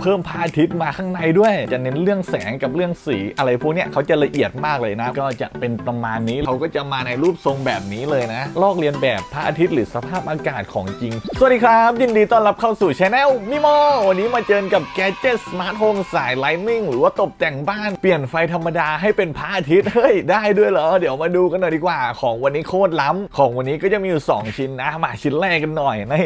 เพิ่มพระอาทิตย์มาข้างในด้วย จะเน้นเรื่องแสงกับเรื่องสีอะไรพวกเนี้ยเขาจะละเอียดมากเลยนะ ก็จะเป็นประมาณนี้เขาก็จะมาในรูปทรงแบบนี้เลยนะ ลอกเลียนแบบพระอาทิตย์หรือสภาพอากาศของจริง สวัสดีครับ ยินดีต้อนรับเข้าสู่ช anel มิโมวันนี้มาเจอกับแกจิตสมาร์ทโฮมสายไลนิ่งหรือว่าตกแต่งบ้านเปลี่ยนไฟธรรมดาให้เป็นพระอาทิตย์เฮ้ยได้ด้วยเหรอเดี๋ยวมาดูกันหน่อยดีกว่า ของวันนี้โคตรล้ำของวันนี้ก็จะมีอยู่ 2 ชิ้นนะมาชิ้นแรกกันหน่อยนี่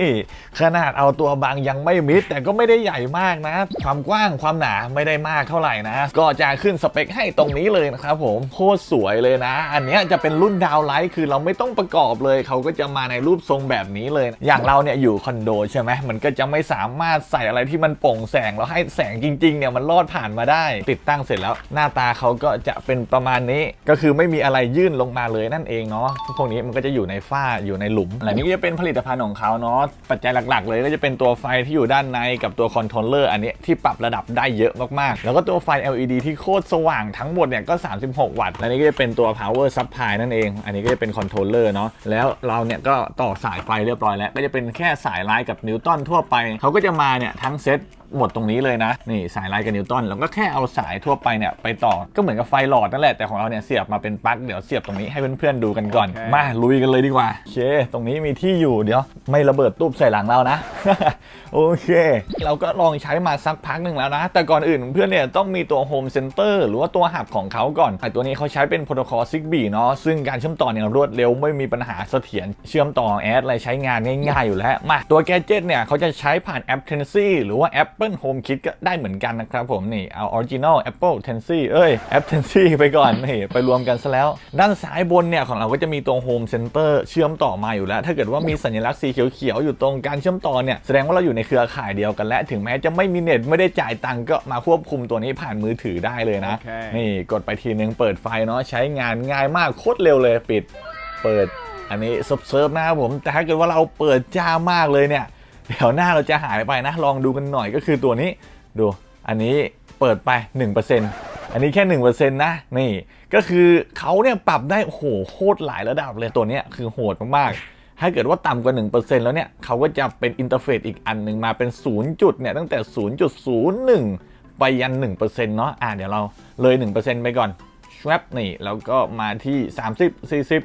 ขนาดเอาตัวบางยังไม่มิดแต่ก็ไม่ได้ใหญ่มากนะความกว้างความหนาไม่ได้มากเท่าไหร่นะ ก็จะขึ้นสเปคให้ตรงนี้เลยนะครับผมโคตรสวยเลยนะ อันนี้จะเป็นรุ่นดาวไลท์คือเราไม่ต้องประกอบเลย เขาก็จะมาในรูปทรงแบบนี้เลย อย่างเราเนี่ยอยู่คอนโดใช่ไหมมันก็จะไม่สามารถใส่อะไรที่มันโปร่งแสงแล้วให้แสงจริงๆเนี่ยมันลอดผ่านมาได้ ติดตั้งเสร็จแล้ว หน้าตาเขาก็จะเป็นประมาณนี้ก็คือไม่มีอะไรยื่นลงมาเลยนั่นเองเนาะพวกนี้มันก็จะอยู่ในฝ้าอยู่ในหลุมอะไรนี้ก็จะเป็นผลิตภัณฑ์ของเขาเนาะปัจจัยหลัก ๆ เลยก็จะเป็นตัวไฟที่อยู่ด้านในกับตัวคอนโทรลเลอร์อันนี้ที่ปรับระดับได้เยอะมากๆ แล้วก็ตัวไฟ LED ที่โคตรสว่างทั้งหมดเนี่ยก็ 36 วัตต์และนี่ก็จะเป็นตัว power supply นั่นเอง อันนี้ก็จะเป็นคอนโทรลเลอร์เนาะแล้วเราเนี่ยก็ต่อสายไฟเรียบร้อยแล้ว ก็จะเป็นแค่สายไลน์กับนิวตันทั่วไปเขาก็จะมาเนี่ยทั้งเซ็ต หมดตรงนี้เลยนะนี่สายไลน์กับนิวตันแล้วก็แค่เอาสายทั่วไปเนี่ยไปต่อก็เหมือนกับไฟหลอดนั่นแหละแต่ของเราเนี่ยเสียบมาเป็นปลั๊กเดี๋ยวเสียบตรงนี้ให้เพื่อนๆดูกันก่อนโอเคมาลุยกันเลยดีกว่าโอเคตรงนี้มีที่อยู่เดี๋ยว ไม่ระเบิดตู้ใส่หลังเรานะ โอเค เราก็ลองใช้มาสักพักหนึ่งแล้วนะ แต่ก่อนอื่นเพื่อนเนี่ยต้องมีตัวโฮมเซ็นเตอร์หรือว่าตัวหับของเขาก่อนไอตัวนี้เขาใช้เป็นโปรโตคอล Zigbee เนาะซึ่งการเชื่อมต่อเนี่ยรวดเร็วไม่มีปัญหาเสถียรเชื่อมต่อแอดอะไรใช้งานง่ายๆอยู่แล้วมาตัวแกจิตเนี่ยเขาจะใช้ผ่านแอป Tennessee หรือว่า Apple HomeKit ก็ได้เหมือนกันนะครับผมนี่เอา Original Apple Tennessee เอ้ยแอป Tennessee ไปก่อนนี่ไปรวมกันซะแล้ว ด้านซ้ายบนเนี่ยของเราก็จะมีตัว Home Center เชื่อมต่อมาอยู่แล้ว ถ้าเกิดว่ามีสัญลักษณ์สีเขียวๆอยู่ตรงการเชื่อมต่อเนี่ยแสดงว่าเราอยู่ในเครือข่ายเดียวกันและถึงแม้จะไม่มีเน็ตไม่ได้จ่ายตังค์ก็มาควบคุมตัวนี้ผ่านมือถือได้เลยนะโอเคนี่กดไปทีนึงเปิดไฟเนาะใช้งานง่ายมากโคตรเร็วเลยปิด เปิดอันนี้เซิร์ฟๆนะครับผมแต่ถ้าเกิดว่าเราเปิดจ้ามากเลยเนี่ย เดี๋ยวหน้าเราจะหายไปนะ ลองดูกันหน่อยก็คือตัวนี้ ดูอันนี้เปิดไป 1%อันนี้แค่ 1%นะ นี่ก็คือเขาเนี่ยปรับได้โหโคตรหลายระดับเลยตัวเนี้ยคือโหดมากๆ ถ้าเกิดว่าต่ำกว่า 1%แล้วเนี่ยเขาก็จะเป็นอินเทอร์เฟซอีกอันหนึ่งมาเป็น 0 จุดเนี่ยตั้งแต่ 0.01 ไปยัน 1%เนาะอ่าเดี๋ยวเราเลย 1%ไปก่อนชวบนี่แล้วก็มาที่ 30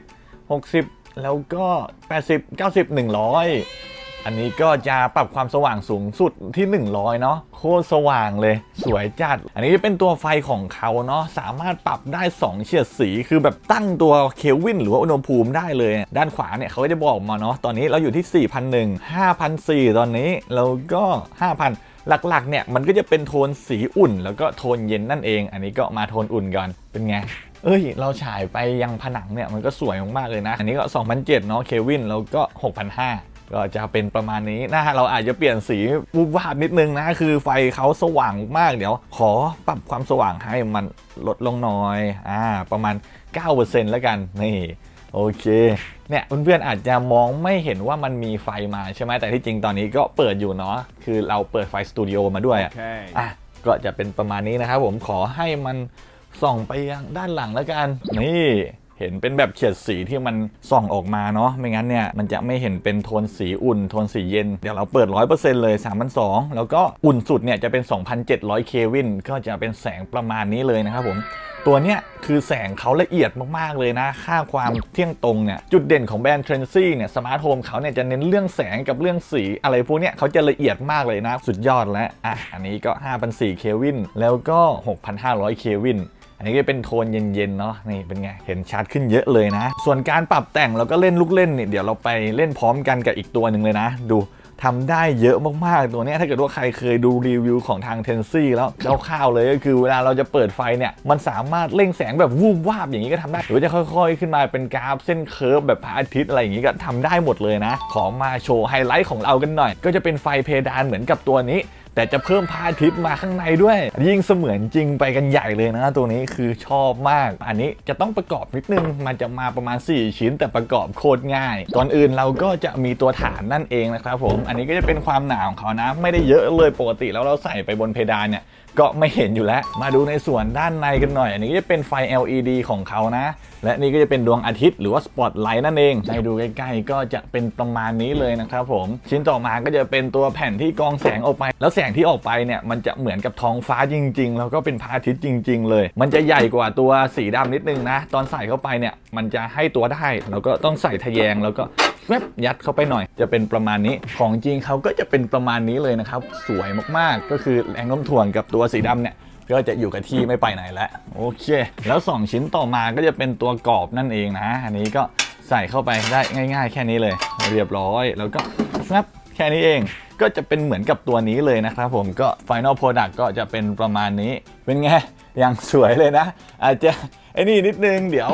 40 60 แล้วก็ 80 90 100 อันนี้ก็จะปรับความสว่างสูงสุดที่ 100 เนาะโคตรสว่างเลย สวยจัด อันนี้เป็นตัวไฟของเขาเนาะสามารถปรับได้ 2 เฉดสีคือแบบตั้งตัวเคลวินหรือว่าอุณหภูมิได้เลย ด้านขวาเนี่ยเขาก็จะบอกมาเนาะตอนนี้เราอยู่ที่ 4,001 5,004 ตอนนี้แล้วก็ 5,000หลักๆ เนี่ย มันก็จะเป็นโทนสีอุ่น แล้วก็โทนเย็นนั่นเอง อันนี้ก็มาโทนอุ่นก่อน เป็นไง เอ้ย เราฉายไปยังผนังเนี่ย มันก็สวยมากๆเลยนะ อันนี้ก็ 2,007 เนาะ เควิน แล้วก็ 6,500 ก็จะเป็นประมาณนี้นะเราอาจจะเปลี่ยนสีวูบวาบนิดนึงนะ คือไฟเขาสว่างมากเดี๋ยว ขอปรับความสว่างให้มันลดลงหน่อยอ่าประมาณ 9%แล้วกันนี่โอเคเนี่ยเพื่อนๆอาจจะมองไม่เห็นว่ามันมีไฟมาใช่ไหมแต่ที่จริงตอนนี้ก็เปิดอยู่เนาะคือเราเปิดไฟสตูดิโอมาด้วยอะ Okay. อะก็จะเป็นประมาณนี้นะครับผมขอให้มันส่องไปยังด้านหลังแล้วกัน นี่ เห็นเป็นแบบเฉดสีที่มันส่องออกมาเนาะไม่งั้นเนี่ยมันจะไม่เห็นเป็นโทนสีอุ่น โทนสีเย็น เดี๋ยวเราเปิด 100%เลย 3,200 แล้วก็อุ่นสุดเนี่ยจะเป็น 2,700 เควิน ก็จะเป็นแสงประมาณนี้เลยนะครับผม ตัวเนี้ยคือแสงเขาละเอียดมาก ๆ เลยนะ ค่าความเที่ยงตรงเนี่ย จุดเด่นของแบรนด์เทรนซี่เนี่ยสมาร์ทโฮมเขาเนี่ยจะเน้นเรื่องแสงกับเรื่องสีอะไรพวกเนี้ยเขาจะละเอียดมากเลยนะ สุดยอดแล้วอะอันนี้ก็5,400เควินแล้วก็6,500เควิน อันนี้ก็เป็นโทนเย็นๆเนาะนี่เป็นไงเห็นชัดขึ้นเยอะเลยนะ ส่วนการปรับแต่งแล้วก็เล่นลูกเล่นเนี่ยเดี๋ยวเราไปเล่นพร้อมกันกับอีกตัวหนึ่งเลยนะ ดูทำได้เยอะมากๆตัวนี้ถ้าเกิดว่าใครเคยดูรีวิวของทางเทนซี่แล้วคร่าวๆเลยก็คือเวลาเราจะเปิดไฟเนี่ย มันสามารถเร่งแสงแบบวูบวาบอย่างนี้ก็ทำได้ หรือจะค่อยๆ ขึ้นมาเป็นกราฟเส้นเคิร์ฟแบบพระอาทิตย์อะไรอย่างนี้ก็ทำได้หมดเลยนะ ขอมาโชว์ไฮไลท์ของเรากันหน่อย ก็จะเป็นไฟเพดานเหมือนกับตัวนี้ แต่จะเพิ่มพาทิตมาข้างในด้วย ยิ่งเสมือนจริงไปกันใหญ่เลยนะตัวนี้คือชอบมาก อันนี้จะต้องประกอบนิดนึง มันจะมาประมาณ 4 ชิ้น แต่ประกอบโคตรง่าย ก่อนอื่นเราก็จะมีตัวฐานนั่นเองนะครับผม อันนี้ก็จะเป็นความหนาของเขานะ ไม่ได้เยอะเลยปกติแล้วเราใส่ไปบนเพดานเนี่ย ก็ไม่เห็นอยู่แล้ว มาดูในส่วนด้านในกันหน่อย อันนี้ก็จะเป็นไฟ LED ของเขานะ และนี่ก็จะเป็นดวงอาทิตย์หรือว่าสปอตไลท์นั่นเองให้ดูใกล้ๆก็จะเป็นประมาณนี้เลยนะครับผม ชิ้นต่อมาก็จะเป็นตัวแผ่นที่กองแสงออกไป แล้วแสงที่ออกไปเนี่ยมันจะเหมือนกับท้องฟ้าจริง ๆ แล้วก็เป็นพระอาทิตย์จริง ๆ เลย มันจะใหญ่กว่าตัวสีดำนิดนึงนะ ตอนใส่เข้าไปเนี่ยมันจะให้ตัวได้แล้วก็ต้องใส่ทะแยงแล้วก็ แวบยัดเข้าไปหน่อย จะเป็นประมาณนี้ของจริงเขาก็จะเป็นประมาณนี้เลยนะครับ สวยมากๆ ก็คือแรงโน้มถ่วงกับตัวสีดำเนี่ยก็จะอยู่กับที่ไม่ไปไหนแล้วโอเค แล้ว 2 ชิ้นต่อมาก็จะเป็นตัวกรอบนั่นเองนะ อันนี้ก็ใส่เข้าไปได้ง่าย ๆ แค่นี้เลย เรียบร้อยแล้วก็ครับแค่นี้เองก็จะเป็นเหมือนกับตัวนี้เลยนะครับผมก็ Final Product ก็จะเป็นประมาณนี้ เป็นไง ยังสวยเลยนะ อาจจะไอ้นี่นิดนึงเดี๋ยว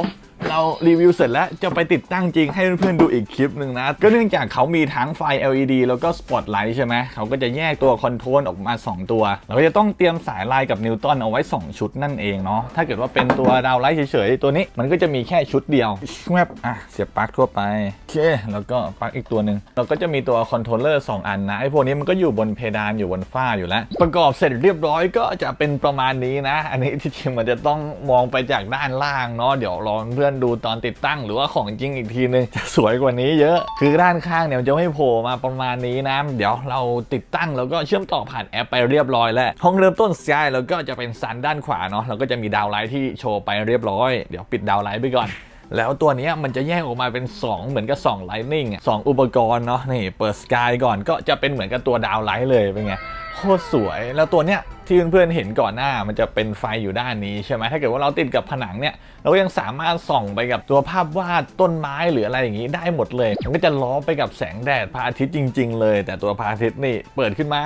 เรารีวิวเสร็จแล้วจะไปติดตั้งจริงให้เพื่อนๆดูอีกคลิปหนึ่งนะ ก็เนื่องจากเขามีทั้งไฟ LED แล้วก็ Spotlight ใช่ไหมเขาก็จะแยกตัวคอนโทรลออกมา 2 ตัว เราก็จะต้องเตรียมสายลายกับนิวตันเอาไว้ 2 ชุดนั่นเองเนาะถ้าเกิดว่าเป็นตัวดาวไลท์เฉยๆ ตัวนี้มันก็จะมีแค่ชุดเดียวแวบอะเสียบปลั๊กทั่วไปโอเคแล้วก็ปลั๊กอีกตัวหนึ่งเราก็จะมีตัวคอนโทรลเลอร์2อันนะไอ้พวกนี้มันก็อยู่บนเพดานอยู่บนฝ้าอยู่แล้ว ประกอบเสร็จเรียบร้อยก็จะเป็นประมาณนี้นะ อันนี้ที่จริงมันจะต้องมองไปจากด้านล่างเนาะเดี๋ยวรอเพื่อนดูตอนติดตั้งหรือว่าของจริงอีกทีนึงจะสวยกว่านี้เยอะ คือด้านข้างเนี่ยมันจะไม่โผล่มาประมาณนี้นะเดี๋ยวเราติดตั้งแล้วก็เชื่อมต่อผ่านแอปไปเรียบร้อยแล้วห้องเริ่มต้นสกายแล้วก็จะเป็นซันด้านขวาเนาะแล้วก็จะมีดาวไลท์ที่โชว์ไปเรียบร้อยเดี๋ยวปิดดาวไลท์ไปก่อนแล้วตัวนี้มันจะแยกออกมาเป็น 2 เหมือนกับ2 Lightning อะสองอุปกรณ์เนาะนี่เปิดสกายก่อนก็จะเป็นเหมือนกับตัวดาวไลท์เลยเป็นไง โคตรสวย แล้วตัวเนี้ยที่เพื่อนๆเห็นก่อนหน้ามันจะเป็นไฟอยู่ด้านนี้ใช่ไหมถ้าเกิดว่าเราติดกับผนังเนี่ยเราก็ยังสามารถส่องไปกับตัวภาพวาดต้นไม้หรืออะไรอย่างนี้ได้หมดเลย มันก็จะล้อไปกับแสงแดดพระอาทิตย์จริง ๆ เลย แต่ตัวพระอาทิตย์นี่เปิดขึ้นมา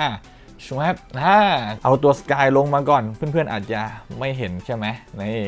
ชวบอ่าเอาตัวสกายลงมาก่อน เพื่อนๆอาจจะไม่เห็นใช่ไหมนี่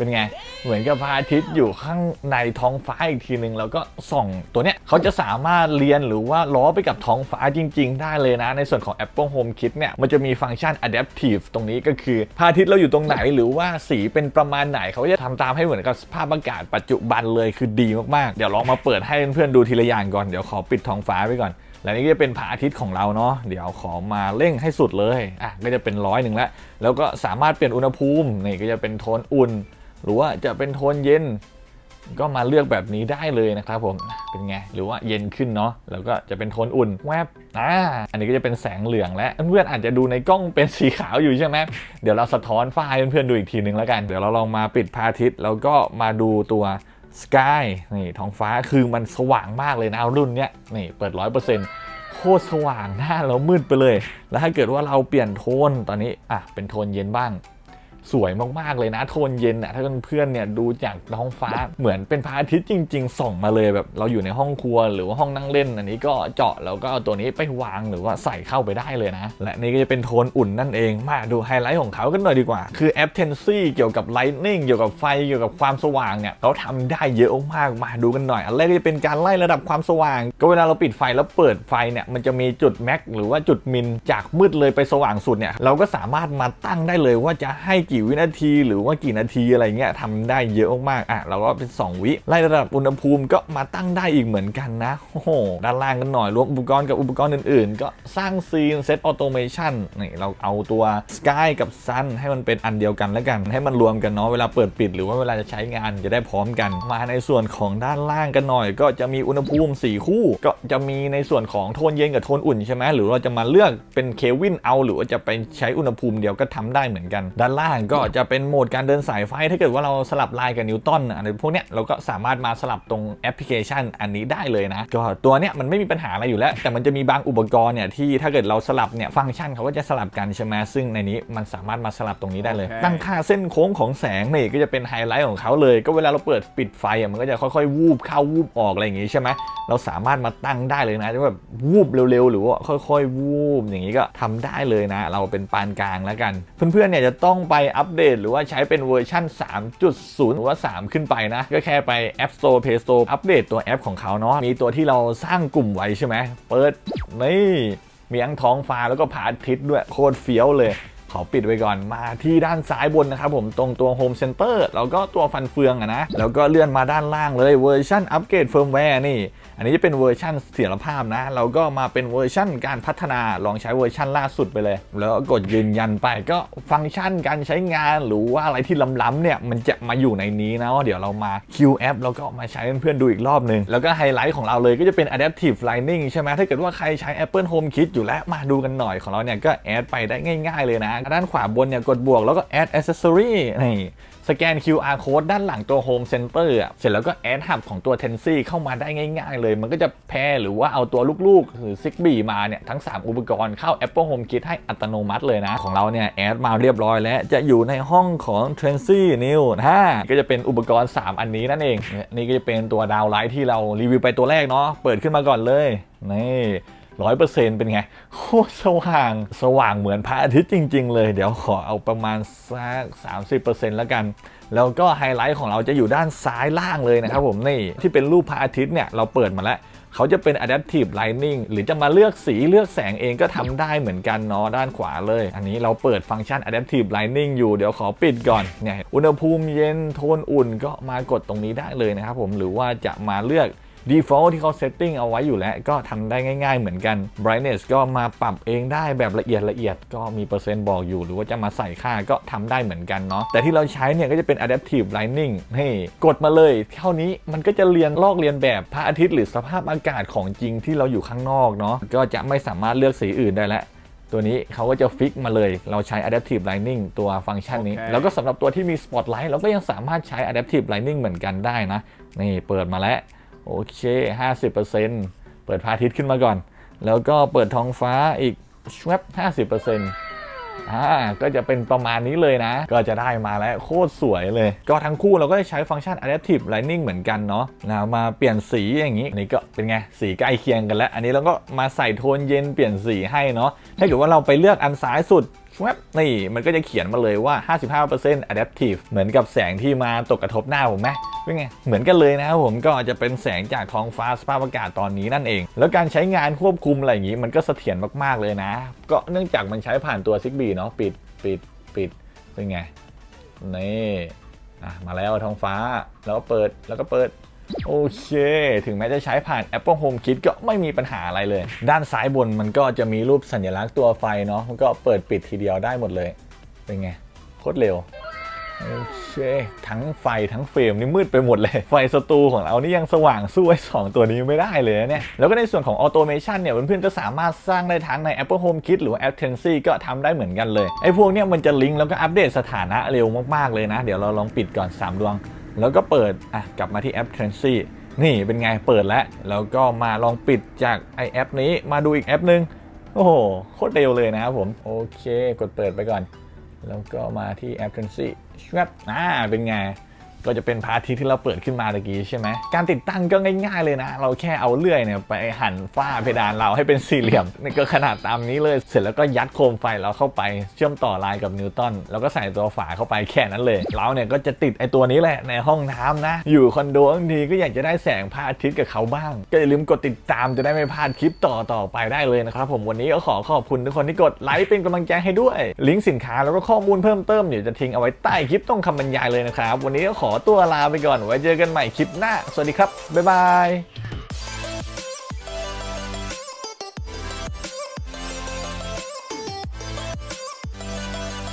เป็นไง เหมือนกับพระอาทิตย์อยู่ข้างในท้องฟ้าอีกทีหนึ่งแล้วก็ส่องตัวเนี้ยเขาจะสามารถเรียนหรือว่าล้อไปกับท้องฟ้าจริง ๆ ได้เลยนะ ในส่วนของ Apple Home Kit เนี่ยมันจะมีฟังก์ชัน Adaptive ตรงนี้ก็คือพระอาทิตย์เราอยู่ตรงไหนหรือว่าสีเป็นประมาณไหนเขาจะทำตามให้เหมือนกับสภาพอากาศปัจจุบันเลยคือดีมากๆ เดี๋ยวลองมาเปิดให้เพื่อนๆดูทีละอย่างก่อนเดี๋ยวขอปิดท้องฟ้าไว้ก่อนและนี่ก็จะเป็นพระอาทิตย์ของเราเนาะเดี๋ยวขอมาเร่งให้สุดเลยอะก็จะเป็นร้อยหนึ่งแล้วแล้วก็สามารถเปลี่ยนอุณหภูมินี่ก็จะเป็นโทนอุ่น หรือว่าจะเป็นโทนเย็นก็มาเลือกแบบนี้ได้เลยนะครับผม เป็นไง หรือว่าเย็นขึ้นเนาะ แล้วก็จะเป็นโทนอุ่นแวบอ่า อันนี้ก็จะเป็นแสงเหลืองและเพื่อนอาจจะดูในกล้องเป็นสีขาวอยู่ใช่ไหม เดี๋ยวเราสะท้อนฝ้าให้เพื่อนๆดูอีกทีหนึ่งแล้วกัน เดี๋ยวเราลองมาปิดพาทิตแล้วก็มาดูตัวสกายนี่ท้องฟ้าคือมันสว่างมากเลยนะรุ่นเนี้ย นี่เปิดร้อยเปอร์เซ็นต์โคตรสว่างหน้าเรามืดไปเลย แล้วถ้าเกิดว่าเราเปลี่ยนโทนตอนนี้ อะ เป็นโทนเย็นบ้าง สวยมากๆเลยนะ โทนเย็นอะถ้าเพื่อนเนี่ยดูจากท้องฟ้าเหมือนเป็นพระอาทิตย์จริง ๆ ส่องมาเลยแบบเราอยู่ในห้องครัวหรือว่าห้องนั่งเล่น อันนี้ก็เจาะแล้วก็เอาตัวนี้ไปวางหรือว่าใส่เข้าไปได้เลยนะ และนี่ก็จะเป็นโทนอุ่นนั่นเองมาดูไฮไลท์ของเขากันหน่อยดีกว่า คือแอป Tensi เกี่ยวกับ Lightning เกี่ยวกับไฟเกี่ยวกับความสว่างเนี่ยเขาทำได้เยอะมากมาดูกันหน่อยอันแรกก็จะเป็นการไล่ระดับความสว่าง ก็เวลาเราปิดไฟแล้วเปิดไฟเนี่ยมันจะมีจุดแม็กหรือว่าจุดมินจากมืดเลยไปสว่างสุดเนี่ยเราก็สามารถมาตั้งได้เลยว่าจะให้กี่วินาทีหรือว่ากี่นาทีอะไรเงี้ยทำได้เยอะมากๆอะเราก็เป็น 2 วิไล่ระดับอุณหภูมิก็มาตั้งได้อีกเหมือนกันนะโอ้โหด้านล่างกันหน่อยรวมอุปกรณ์กับอุปกรณ์อื่นๆ ก็สร้างซีนเซตออโตเมชันนี่เราเอาตัว Sky กับ Sun ให้มันเป็นอันเดียวกันแล้วกัน ให้มันรวมกันเนาะเวลาเปิดปิด หรือว่าเวลาจะใช้งานจะได้พร้อมกันมาในส่วนของด้านล่างกันหน่อย ก็จะมีอุณหภูมิ 4 คู่ ก็จะมีในส่วนของโทนเย็นกับโทนอุ่นใช่ไหมหรือเราจะมาเลือกเป็นเควินเอา หรือว่าจะไปใช้อุณหภูมิเดียวก็ทำได้เหมือนกัน ด้านล่างก็จะเป็นโหมดการเดินสายไฟ ถ้าเกิดว่าเราสลับลายกับนิวตันอะไรพวกเนี้ยเราก็สามารถมาสลับตรงแอปพลิเคชันอันนี้ได้เลยนะ ก็ตัวเนี้ยมันไม่มีปัญหาอะไรอยู่แล้ว แต่มันจะมีบางอุปกรณ์เนี่ยที่ถ้าเกิดเราสลับเนี่ยฟังก์ชันเขาก็จะสลับกันใช่ไหมซึ่งในนี้มันสามารถมาสลับตรงนี้ได้เลยโอเคตั้งค่าเส้นโค้งของแสงนี่ก็จะเป็นไฮไลท์ของเขาเลย ก็เวลาเราเปิดปิดไฟอะมันก็จะค่อยๆ วูบเข้าวูบออกอะไรอย่างงี้ใช่ไหมเราสามารถมาตั้งได้เลยนะจะแบบวูบเร็วๆ หรือว่าค่อย ๆ วูบอย่างนี้ก็ทำได้เลยนะ เราเป็นปานกลางแล้วกัน เพื่อนๆเนี่ยจะต้องไปอัปเดต หรือว่าใช้เป็นเวอร์ชั่น 3.0 หรือว่า 3 ขึ้นไปนะ ก็แค่ไป App Store Play Store อัปเดตตัวแอปของเขาเนาะมีตัวที่เราสร้างกลุ่มไว้ใช่ไหมเปิดนี่มีอังท้องฟ้าแล้วก็ผาทิศด้วยโคตรเฟี้ยวเลย ขอปิดไว้ก่อนมาที่ด้านซ้ายบนนะครับผมตรงตัว Home Center แล้วก็ตัวฟันเฟืองอะนะ แล้วก็เลื่อนมาด้านล่างเลยเวอร์ชันอัปเกรดเฟิร์มแวร์นี่ อันนี้จะเป็นเวอร์ชันเสถียรภาพนะเราก็มาเป็นเวอร์ชันการพัฒนาลองใช้เวอร์ชันล่าสุดไปเลย แล้วกดยืนยันไปก็ฟังก์ชันการใช้งานหรือว่าอะไรที่ล้ำๆเนี่ยมันจะมาอยู่ในนี้นะเดี๋ยวเรามา Q App แล้วก็มาใช้เพื่อนๆดูอีกรอบหนึ่งแล้วก็ไฮไลท์ของเราเลยก็จะเป็น Adaptive Lighting ใช่ไหมถ้าเกิดว่าใครใช้ Apple Home Kit อยู่แล้วมาดูกันหน่อยของเราเนี่ยก็แอดไปได้ง่าย ๆเลยนะด้านขวาบนเนี่ยกดบวกแล้วก็ Add Accessory นี่สแกน QR code ด้านหลังตัว Home Center อะเสร็จแล้วก็แอดหับของตัว Tensi เข้ามาได้ง่าย ๆ เลย มันก็จะแพรหรือว่าเอาตัวลูกๆ หรือ Zigbee มาเนี่ยทั้ง 3 อุปกรณ์เข้า Apple Home Kit ให้อัตโนมัติเลยนะ ของเราเนี่ยแอดมาเรียบร้อยแล้ว จะอยู่ในห้องของ Tensi New นะก็จะเป็นอุปกรณ์ 3 อันนี้นั่นเอง นี่ก็จะเป็นตัวดาวไลท์ที่เรารีวิวไปตัวแรกเนาะเปิดขึ้นมาก่อนเลยนี่ ร้อยเปอร์เซ็นต์เป็นไงโคตรสว่างสว่างเหมือนพระอาทิตย์จริง ๆ เลย เดี๋ยวขอเอาประมาณสักสามสิบเปอร์เซ็นต์แล้วกัน แล้วก็ไฮไลท์ของเราจะอยู่ด้านซ้ายล่างเลยนะครับผมนี่ที่เป็นรูปพระอาทิตย์เนี่ยเราเปิดมาแล้วเขาจะเป็น adaptive lighting หรือจะมาเลือกสีเลือกแสงเองก็ทำได้เหมือนกันเนาะด้านขวาเลย อันนี้เราเปิดฟังก์ชัน adaptive lighting อยู่เดี๋ยวขอปิดก่อนเนี่ยอุณหภูมิเย็นโทนอุ่นก็มากดตรงนี้ได้เลยนะครับผมหรือว่าจะมาเลือก default ที่เขา setting เอาไว้อยู่แล้ว ก็ทำได้ง่าย ๆ เหมือนกัน brightness ก็มาปรับเองได้แบบละเอียดละเอียดก็มีเปอร์เซ็นต์บอกอยู่ หรือว่าจะมาใส่ค่าก็ทำได้เหมือนกันเนาะแต่ที่เราใช้เนี่ยก็จะเป็น adaptive lighting นี่กดมาเลยเท่านี้มันก็จะเรียนลอกเรียนแบบพระอาทิตย์หรือสภาพอากาศของจริงที่เราอยู่ข้างนอกเนาะก็จะไม่สามารถเลือกสีอื่นได้แล้วตัวนี้เขาก็จะฟิกมาเลย เราใช้ adaptive lighting ตัวฟังก์ชันนี้โอเคแล้วก็สำหรับตัวที่มี spotlight เราก็ยังสามารถใช้ adaptive lighting เหมือนกันได้นะ นี่เปิดมาแล้ว โอเค 50%เปิดพระอาทิตย์ขึ้นมาก่อน แล้วก็เปิดท้องฟ้าอีกชวบ50%อ่าก็จะเป็นประมาณนี้เลยนะ ก็จะได้มาแล้วโคตรสวยเลย ก็ทั้งคู่เราก็จะใช้ฟังก์ชัน adaptive lighting เหมือนกันเนาะนะมาเปลี่ยนสีอย่างนี้ อันนี้ก็เป็นไง สีใกล้เคียงกันแล้ว อันนี้เราก็มาใส่โทนเย็นเปลี่ยนสีให้เนาะถ้าเกิดว่าเราไปเลือกอันซ้ายสุด แวบนี่มันก็จะเขียนมาเลยว่า 55% adaptive เหมือนกับแสงที่มาตกกระทบหน้าผมไหมเป็นไง เหมือนกันเลยนะครับผมก็จะเป็นแสงจากท้องฟ้าสภาพอากาศตอนนี้นั่นเอง แล้วการใช้งานควบคุมอะไรอย่างนี้ มันก็เสถียรมากๆเลยนะ ก็เนื่องจากมันใช้ผ่านตัว Zigbee เนาะปิดปิดปิดเป็นไงนี่มาแล้วท้องฟ้าแล้วก็เปิดแล้วก็เปิด โอเค ถึงแม้จะใช้ผ่าน Apple Home Kit ก็ไม่มีปัญหาอะไรเลย ด้านซ้ายบนมันก็จะมีรูปสัญลักษณ์ตัวไฟเนาะมันก็เปิดปิดทีเดียวได้หมดเลย เป็นไง โคตรเร็วโอเค ทั้งไฟทั้งเฟรมนี่มืดไปหมดเลย ไฟสตูของเรานี่ยังสว่างสู้ไอ้สองตัวนี้ไม่ได้เลยเนี่ย แล้วก็ในส่วนของออโตเมชันเนี่ย เพื่อนๆก็สามารถสร้างได้ทั้งใน Apple Home Kit หรือ App Tensi ก็ทำได้เหมือนกันเลย ไอ้พวกเนี้ยมันจะลิงก์แล้วก็อัปเดตสถานะเร็วมากๆเลยนะ เดี๋ยวเราลองปิดก่อน 3 ดวง แล้วก็เปิดอะกลับมาที่แอป Transy นี่เป็นไงเปิดแล้ว แล้วก็มาลองปิดจากไอแอปนี้มาดูอีกแอปนึง โอ้โห โคตรเร็วเลยนะครับผม โอเค กดเปิดไปก่อน แล้วก็มาที่แอป t e n s y ชวบอ่าเป็นไง ก็จะเป็นพาร์ทที่เราเปิดขึ้นมาตะกี้ใช่ไหมการติดตั้งก็ง่ายๆเลยนะ เราแค่เอาเลื่อยเนี่ยไปหั่นฝ้าเพดานเราให้เป็นสี่เหลี่ยมนี่ก็ขนาดตามนี้เลย เสร็จแล้วก็ยัดโคมไฟเราเข้าไปเชื่อมต่อลายกับนิวตันแล้วก็ใส่ตัวฝาเข้าไปแค่นั้นเลย เราเนี่ยก็จะติดไอตัวนี้แหละในห้องน้ำนะ อยู่คอนโดบางทีก็อยากจะได้แสงพระอาทิตย์กับเขาบ้าง ก็อย่าลืมกดติดตามจะได้ไม่พลาดคลิปต่อต่อๆไปได้เลยนะครับผมวันนี้ก็ขอขอบคุณทุกคนที่กดไลค์เป็นกำลังใจให้ด้วย ลิงก์สินค้าแล้วก็ข้อมูลเพิ่มเติมเดี๋ยวจะทิ้งเอาไว้ใต้คลิปต้องคำบรรยายเลยนะครับวันนี้ก็ขอตัวลาไปก่อนไว้เจอกันใหม่คลิปหน้า สวัสดีครับ บ๊ายบาย